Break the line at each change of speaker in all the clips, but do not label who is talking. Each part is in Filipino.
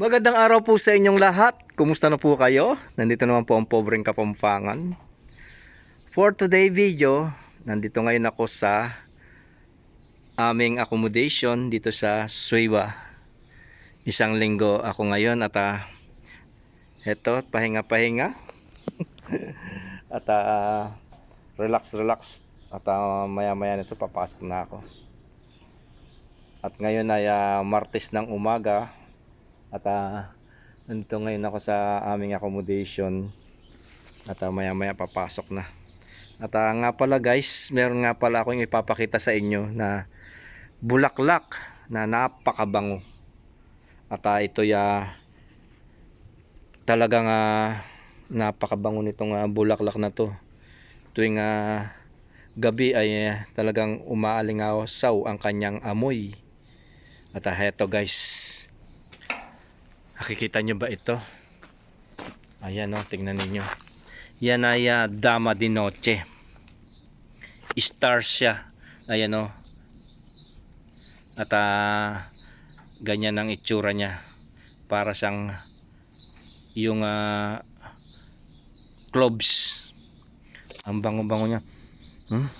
Magandang araw po sa inyong lahat. Kumusta na po kayo? Nandito naman po ang pobreng kapampangan. For today video, nandito ngayon ako sa aming accommodation dito sa Suiwa. Isang linggo ako ngayon at ah, eto, pahinga-pahinga. at ah, relax relax at ah, maya-maya nito papasok na ako. At ngayon ay ah, Martes ng umaga at ah, nandito ngayon ako sa aming accommodation at ah, maya maya papasok na. At ah, nga pala guys, meron nga pala akong ipapakita sa inyo na bulaklak na napakabango. At ah, ito ya talagang ah, napakabango nitong ah, bulaklak na to. Tuwing ah, gabi ay ah, talagang umaalingaw-saw ang kanyang amoy. At ah, eto guys, Nakikita nyo ba ito? Ayan o, tingnan ninyo. Yan ay ah, Dama di Noche. Star siya. Ayan o. At ah, ganyan ang itsura niya. Para siyang yung ah, cloves. Ang bango-bango niya. Hmm?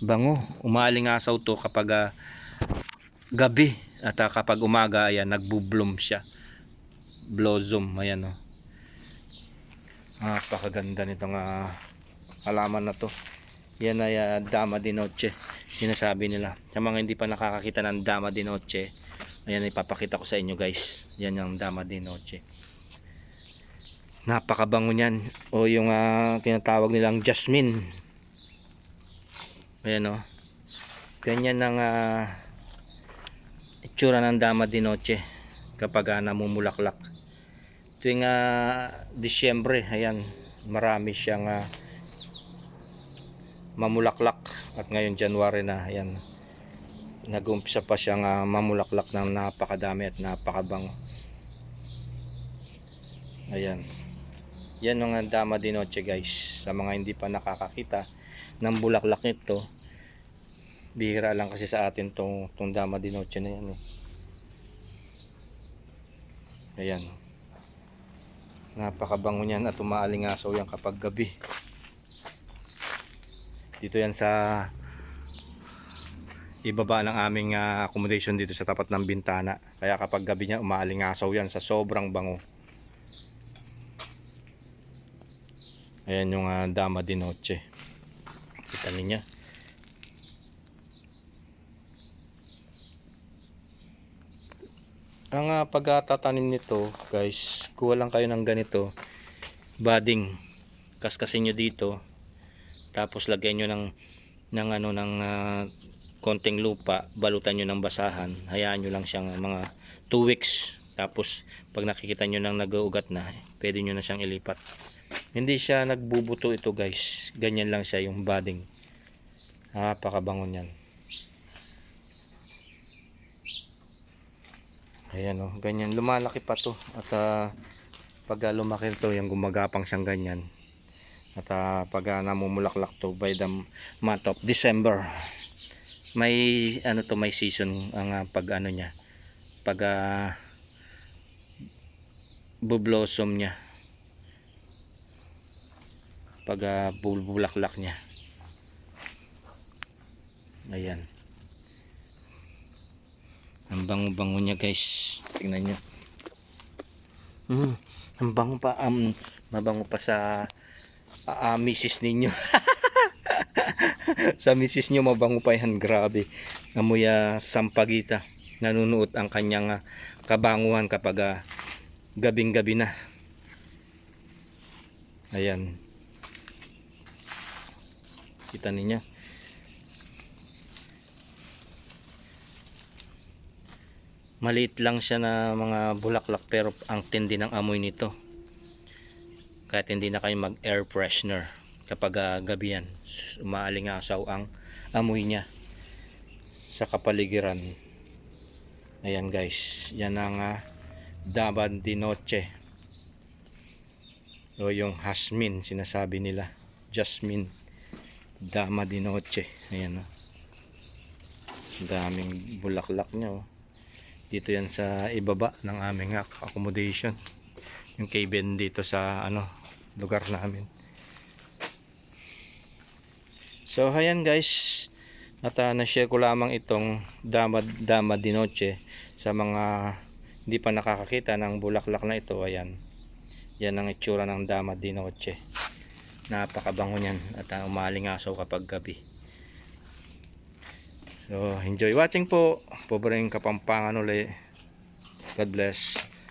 Bango. Umaalingasaw to kapag ah, gabi. At ah, kapag umaga, ayan, nagbo-bloom siya blossom ayan o napakaganda nitong uh, halaman na to. Yan ay ah, dama di noche sinasabi nila. Sa mga hindi pa nakakakita ng dama di noche ayan ipapakita ko sa inyo guys. Yan yung dama di noche. Napakabango niyan. O yung ah, tinatawag nilang jasmine. Ayan o ganyan ang uh, itsura ng dama di noche kapag uh, namumulaklak tuwing uh, Disyembre ayan marami siyang uh, mamulaklak. At ngayon January na ayan nag-umpisa pa siyang uh, mamulaklak ng napakadami at napakabango. Ayan. Yan ang dama di noche guys. Sa mga hindi pa nakakakita ng bulaklak nito bihira lang kasi sa atin tong, tong dama di noche na yan eh. ayan napakabango niyan at umaalingasaw yan kapag gabi. Dito yan sa ibaba ng aming ah, accommodation dito sa tapat ng bintana. Kaya kapag gabi niya umaalingasaw yan sa sobrang bango. Ayan yung ah, dama di noche. Kita niya ang uh, pagtatanim nito guys kuha lang kayo ng ganito budding. Kaskasin nyo dito tapos lagyan nyo ng ng ano ng uh, konting lupa balutan nyo ng basahan. Hayaan nyo lang siyang mga 2 weeks. Tapos pag nakikita nyo nang nag-uugat na pwede nyo na siyang ilipat. Hindi siya nagbubuto ito guys. Ganyan lang siya yung budding. Napakabango niyan Ayan o, ganyan. Lumalaki pa to. At uh, pag uh, lumaki to, yung gumagapang siyang ganyan. At uh, pag uh, namumulaklak to by the month of December, may ano to, may season ang uh, pag ano niya. Pag uh, bublossom niya. Pag uh, bulaklak niya. Ayan. Ang bango-bango niya guys. Tingnan niyo. Mm, ang bango pa. Um, mabango pa sa uh, uh, misis ninyo. sa misis nyo mabango pa yan. Grabe. Amoy uh, sampagita. Nanunuot ang kanyang uh, kabanguhan kapag uh, gabing-gabi na. Ayan. Kita ninyo. Maliit lang siya na mga bulaklak pero ang tindi ng amoy nito. Kahit hindi na kayo mag air freshener kapag uh, gabi yan. Umaalingasaw ang amoy niya sa kapaligiran. Ayan guys. Yan ang uh, daban di noche. O yung hasmin sinasabi nila. Jasmine dama di noche. Ayan o daming bulaklak niya oh Dito yan sa ibaba ng aming ac- accommodation. Yung cabin dito sa ano lugar namin. So ayan guys, at uh, na-share ko lamang itong Dama, Dama di Noche sa mga hindi pa nakakakita ng bulaklak na ito. Ayan, yan ang itsura ng Dama di Noche. Napakabango niyan at uh, umalingasaw kapag gabi. So enjoy watching po. Pobreng Kapampangan uli. God bless.